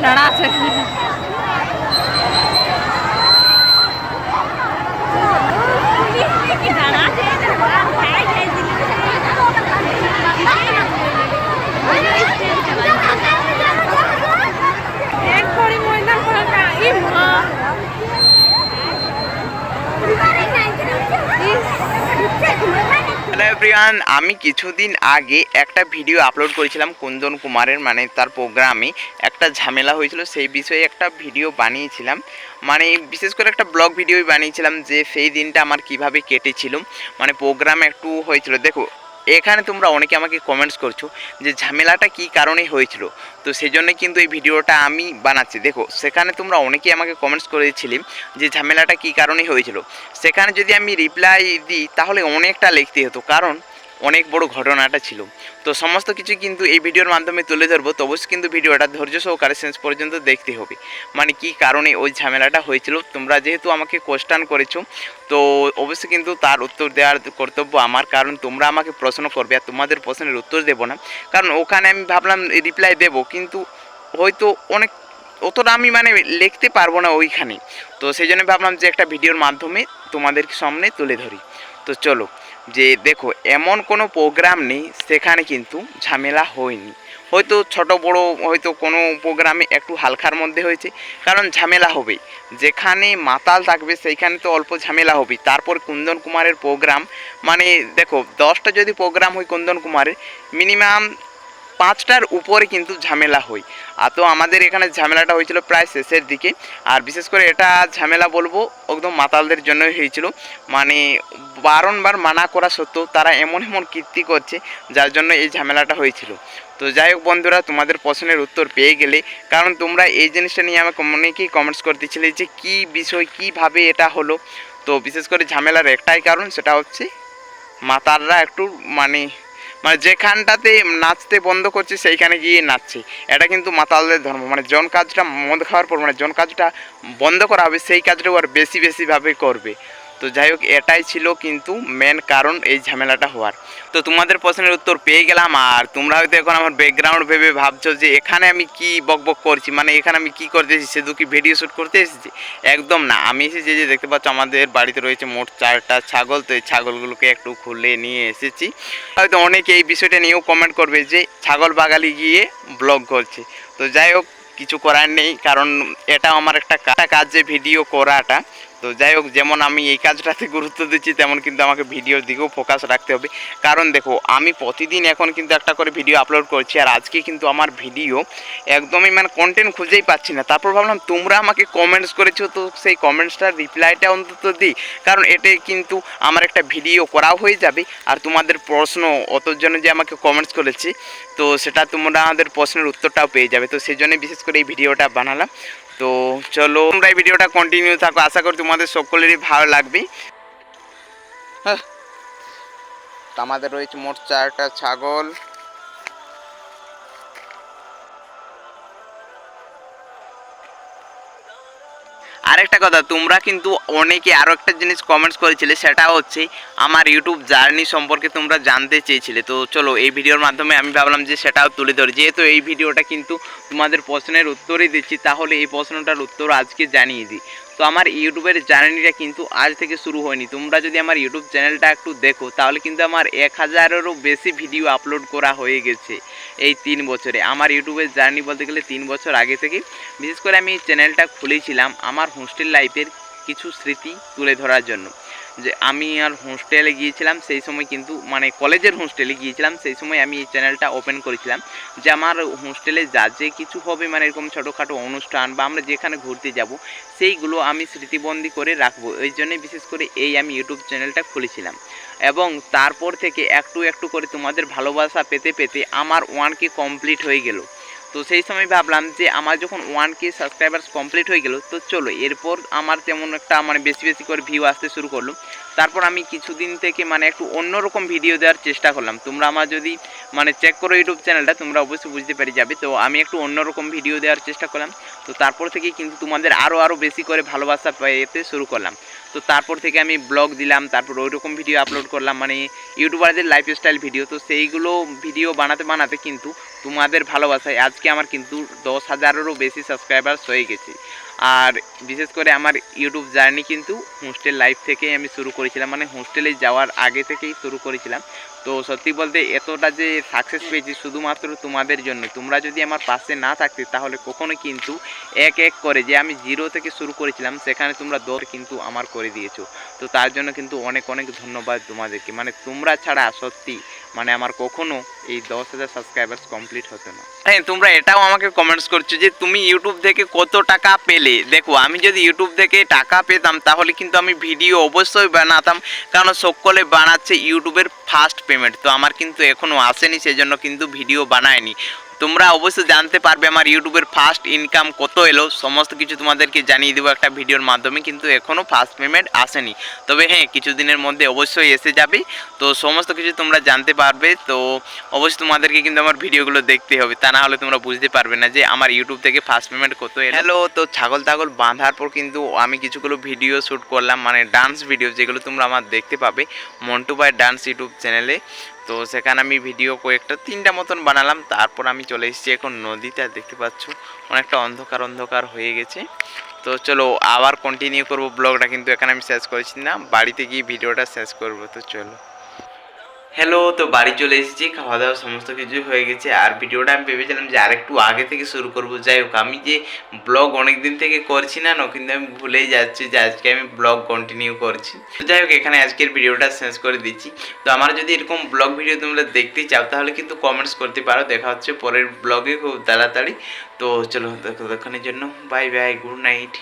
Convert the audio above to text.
ઘણા છે এভরিওয়ান আমি কিছুদিন আগে একটা ভিডিও আপলোড করেছিলাম কুন্দন কুমারের মানে তার প্রোগ্রামে একটা ঝামেলা হয়েছিল, সেই বিষয়ে একটা ভিডিও বানিয়েছিলাম। মানে বিশেষ করে একটা ব্লগ ভিডিও বানিয়েছিলাম যে, সেই দিনটা আমার কীভাবে কেটেছিল। মানে প্রোগ্রাম একটু হয়েছিল। দেখো এখানে তোমরা অনেকে আমাকে কমেন্টস করছ যে ঝামেলাটা কি কারণে হয়েছিল। তো সেই জন্য কিন্তু এই ভিডিওটা আমি বানাচ্ছি। দেখো, সেখানে তোমরা অনেকেই আমাকে কমেন্টস করেছিলে যে ঝামেলাটা কি কারণে হয়েছিল। সেখানে যদি আমি রিপ্লাই দিই, তাহলে অনেকটা লিখতে হতো। কারণ অনেক বড় ঘটনাটা ছিল। তো সমস্ত কিছু কিন্তু এই ভিডিওর মাধ্যমে তুলে ধরবো। তো অবশ্যই কিন্তু ভিডিওটা ধৈর্য সহকারে শেষ পর্যন্ত দেখতে হবে। মানে কি কারণে ওই ঝামেলাটা হয়েছিল? তোমরা যেহেতু আমাকে কোশ্চান করেছ, তো অবশ্যই কিন্তু তার উত্তর দেওয়ার কর্তব্য আমার। কারণ তোমরা আমাকে প্রশ্ন করবে আর তোমাদের প্রশ্নের উত্তর দেবো না। কারণ ওখানে আমি ভাবলাম রিপ্লাই দেবো, কিন্তু হয়তো অনেক অতটা আমি মানে লিখতে পারব না ওইখানে। তো সেই জন্য ভাবলাম যে একটা ভিডিওর মাধ্যমে তোমাদের সামনে তুলে ধরি। তো চলো যে দেখো, এমন কোনো প্রোগ্রাম নেই, সেখানে কিন্তু ঝামেলা হয়নি। হয়তো ছোট বড়, হয়তো কোনো প্রোগ্রামে একটু হালকার মধ্যে হয়েছে, কারণ ঝামেলা হবে। যেখানে মাতাল থাকবে, সেইখানে তো অল্প ঝামেলা হবে। তারপর কুন্দন কুমারের প্রোগ্রাম মানে দেখো, দশটা যদি প্রোগ্রাম হয় কুন্দন কুমারের মিনিমাম পাঁচটার উপরে কিন্তু ঝামেলা হয়। আর তো আমাদের এখানে ঝামেলাটা হয়েছিল প্রায় শেষের দিকে। আর বিশেষ করে এটা ঝামেলা বলব, একদম মাতালদের জন্যই হয়েছিল। মানে বারংবার মানা করা সত্ত্বেও তারা এমন এমন কীর্তি করছে, যার জন্য এই ঝামেলাটা হয়েছিল। তো যাই হোক বন্ধুরা, তোমাদের প্রশ্নের উত্তর পেয়ে গেলে, কারণ তোমরা এই জিনিসটা নিয়ে আমাকে অনেকেই কমেন্টস করতেছিলে যে কী বিষয়, কীভাবে এটা হলো। তো বিশেষ করে ঝামেলার একটাই কারণ, সেটা হচ্ছে মাতাররা একটু মানে মানে যেখানটাতে নাচতে বন্ধ করছি, সেইখানে গিয়ে নাচছি। এটা কিন্তু মাতালদের ধর্ম। মানে জন কাজটা মদ খাওয়ার পর মানে জন কাজটা বন্ধ করা হবে, সেই কাজটাও আর বেশি বেশিভাবে করবে। তো যাই হোক এটাই ছিল কিন্তু মেন কারণ এই ঝামেলাটা হওয়ার। তো তোমাদের প্রশ্নের উত্তর পেয়ে গেলাম, আর তোমরা হয়তো এখন আমার ব্যাকগ্রাউন্ড ভেবে ভাবছ যে এখানে আমি কি বক বক করছি মানে এখানে আমি কি করতে এসেছি, শুধু কি ভিডিও শ্যুট করতে এসেছি? একদম না, আমি এসেছি যে যে দেখতে পাচ্ছ আমাদের বাড়িতে রয়েছে মোট চারটা ছাগল, তো এই ছাগলগুলোকে একটু খুলে নিয়ে এসেছি। হয়তো অনেকে এই বিষয়টা নিয়েও কমেন্ট করবে যে ছাগল বাগালি গিয়ে ব্লগ করছে। তো যাই হোক কিছু করার নেই, কারণ এটা আমার একটা কাজ যে ভিডিও করাটা। তো যাই হোক, যেমন আমি এই কাজটাতে গুরুত্ব দিচ্ছি, তেমন কিন্তু আমাকে ভিডিওর দিকেও ফোকাস রাখতে হবে। কারণ দেখো, আমি প্রতিদিন এখন কিন্তু একটা করে ভিডিও আপলোড করছি, আর আজকে কিন্তু আমার ভিডিও একদমই মানে কন্টেন্ট খুঁজেই পাচ্ছি না। তারপর ভাবলাম, তোমরা আমাকে কমেন্টস করেছ, তো সেই কমেন্টসটার রিপ্লাইটা অন্তত দিই। কারণ এতে কিন্তু আমার একটা ভিডিও করাও হয়ে যাবে, আর তোমাদের প্রশ্ন অতর জন্য যে আমাকে কমেন্টস করেছে, তো সেটা তোমরা আমাদের প্রশ্নের উত্তরটাও পেয়ে যাবে। তো সেই জন্য বিশেষ করে এই ভিডিওটা বানালাম। তো চলো তোমরা এই ভিডিওটা কন্টিনিউ থাকো। আশা করি তোমাদের সকলেরই ভালো লাগবে হ্যাঁ। আমাদের রয়েছে মোট চারটা ছাগল। আরেকটা কথা, তোমরা কিন্তু অনেকে আরও একটা জিনিস কমেন্টস করেছিলে, সেটা হচ্ছে আমার ইউটিউব জার্নি সম্পর্কে তোমরা জানতে চেয়েছিলে। তো চলো, এই ভিডিওর মাধ্যমে আমি ভাবলাম যে সেটাও তুলে ধরি। যেহেতু এই ভিডিওটা কিন্তু তোমাদের প্রশ্নের উত্তরই দিচ্ছি, তাহলে এই প্রশ্নটার উত্তর আজকে জানিয়ে দিই। তো আমার ইউটিউবের জার্নিটা কিন্তু আজ থেকে শুরু হয়নি। তোমরা যদি আমার ইউটিউব চ্যানেলটা একটু দেখো, তাহলে কিন্তু আমার এক হাজারেরও বেশি ভিডিও আপলোড করা হয়ে গেছে এই তিন বছরে। আমার ইউটিউবের জার্নি বলতে গেলে তিন বছর আগে থেকে বিশেষ করে আমি চ্যানেলটা খুলেছিলাম আমার হোস্টেল লাইফের কিছু স্মৃতি তুলে ধরার জন্য। যে আমি আর হোস্টেলে গিয়েছিলাম, সেই সময় কিন্তু মানে কলেজের হোস্টেলে গিয়েছিলাম, সেই সময় আমি এই চ্যানেলটা ওপেন করেছিলাম যে আমার হোস্টেলে যা যে কিছু হবে মানে এরকম ছোটোখাটো অনুষ্ঠান বা আমরা যেখানে ঘুরতে যাব, সেইগুলো আমি স্মৃতিবন্দি করে রাখব। এই জন্যে বিশেষ করে এই আমি ইউটিউব চ্যানেলটা খুলেছিলাম। এবং তারপর থেকে একটু একটু করে তোমাদের ভালোবাসা পেতে পেতে আমার ওয়ান কে কমপ্লিট হয়ে গেল। তো সেই সময় ভাবলাম যে আমার যখন ওয়ান কে সাবস্ক্রাইবার্স কমপ্লিট হয়ে গেল, তো চলো, এরপর আমার তেমন একটা মানে বেশি বেশি করে ভিউ আসতে শুরু করল। তারপর আমি কিছুদিন থেকে মানে একটু অন্যরকম ভিডিও দেওয়ার চেষ্টা করলাম। তোমরা আমার যদি মানে চেক করো ইউটিউব চ্যানেলটা তোমরা অবশ্যই বুঝতে পেরে যাবে। তো আমি একটু অন্যরকম ভিডিও দেওয়ার চেষ্টা করলাম। তো তারপর থেকে কিন্তু তোমাদের আরও আরও বেশি করে ভালোবাসা পেতে শুরু করলাম। তো তারপর থেকে আমি ব্লগ দিলাম, তারপর ওই রকম ভিডিও আপলোড করলাম মানে ইউটিউবারদের লাইফস্টাইল ভিডিও তো সেইগুলো ভিডিও বানাতে বানাতে কিন্তু তোমাদের ভালোবাসায় আজকে আমার কিন্তু দশ হাজারেরও বেশি সাবস্ক্রাইবার হয়ে গেছে। আর বিশেষ করে আমার ইউটিউব জার্নি কিন্তু হোস্টেল লাইফ থেকেই আমি শুরু করেছিলাম মানে হোস্টেলে যাওয়ার আগে থেকেই শুরু করেছিলাম। তো সত্যি বলতে এতটা যে সাকসেস পেয়েছি শুধুমাত্র তোমাদের জন্য। তোমরা যদি আমার পাশে না থাকতে তাহলে কখনো কিন্তু এক এক করে যে আমি জিরো থেকে শুরু করেছিলাম, সেখানে তোমরা দৌড় কিন্তু আমার করে দিয়েছ। তো তার জন্য কিন্তু অনেক অনেক ধন্যবাদ তোমাদেরকে। মানে তোমরা ছাড়া সত্যি মানে আমার কখনো এই দশ হাজার সাবস্ক্রাইবার্স কমপ্লিট হতো না। হ্যাঁ তোমরা এটাও আমাকে কমেন্টস করছ যে তুমি ইউটিউব থেকে কত টাকা পেলে? দেখো, আমি যদি ইউটিউব থেকে টাকা পেতাম, তাহলে কিন্তু আমি ভিডিও অবশ্যই বানাতাম। কারণ সকলে বানাচ্ছে ইউটিউবের ফার্স্ট পেমেন্ট তো আমার কিন্তু এখনও আসেনি, সেজন্য কিন্তু ভিডিও বানায়নি। তোমরা অবশ্যই জানতে পারবে আমার ইউটিউবের ফার্স্ট ইনকাম কত এলো, সমস্ত কিছু তোমাদেরকে জানিয়ে দেবো একটা ভিডিওর মাধ্যমে, কিন্তু এখনও ফার্স্ট পেমেন্ট আসেনি। তবে হ্যাঁ কিছুদিনের মধ্যে অবশ্যই এসে যাবে। তো সমস্ত কিছু তোমরা জানতে পারবে, তো অবশ্যই তোমাদেরকে কিন্তু আমার ভিডিওগুলো দেখতে হবে। তা না হলে তোমরা বুঝতে পারবে না যে আমার ইউটিউব থেকে ফার্স্ট পেমেন্ট কত এলো। হ্যালো তো ছাগল তাগল বাঁধার পর কিন্তু আমি কিছুগুলো ভিডিও শ্যুট করলাম মানে ডান্স ভিডিও যেগুলো তোমরা আমার দেখতে পাবে মন্টু ভাই ডান্স ইউটিউব চ্যানেলে তো সেখানে আমি ভিডিও কয়েকটা, তিনটা মতন বানালাম। তারপর আমি চলে এসেছি এখন নদীতে, আর দেখতে পাচ্ছ অনেকটা অন্ধকার অন্ধকার হয়ে গেছে। তো চলো, আবার কন্টিনিউ করব ব্লগটা কিন্তু এখানে আমি শেষ করেছি না। বাড়িতে গিয়ে ভিডিওটা শেষ করব, তো চলো। হ্যালো তো বাড়ি চলে এসেছি খাওয়া দাওয়া সমস্ত কিছু হয়ে গেছে। আর ভিডিওটা আমি ভেবেছিলাম যে আরেকটু আগে থেকে শুরু করব। যাই হোক, আমি যে ব্লগ অনেক দিন থেকে করছি না কিন্তু আমি ভুলেই যাচ্ছি যে আজকে আমি ব্লগ কন্টিনিউ করছি। তো যাই হোক, এখানে আজকের ভিডিওটা শেষ করে দিচ্ছি। তো আমার যদি এরকম ব্লগ ভিডিও তোমরা দেখতে চাও, তাহলে কিন্তু কমেন্টস করতে পারো। দেখা হচ্ছে পরের ব্লগে খুব তাড়াতাড়ি। তো চলো দেখানোর জন্য বাই বাই গুড নাইট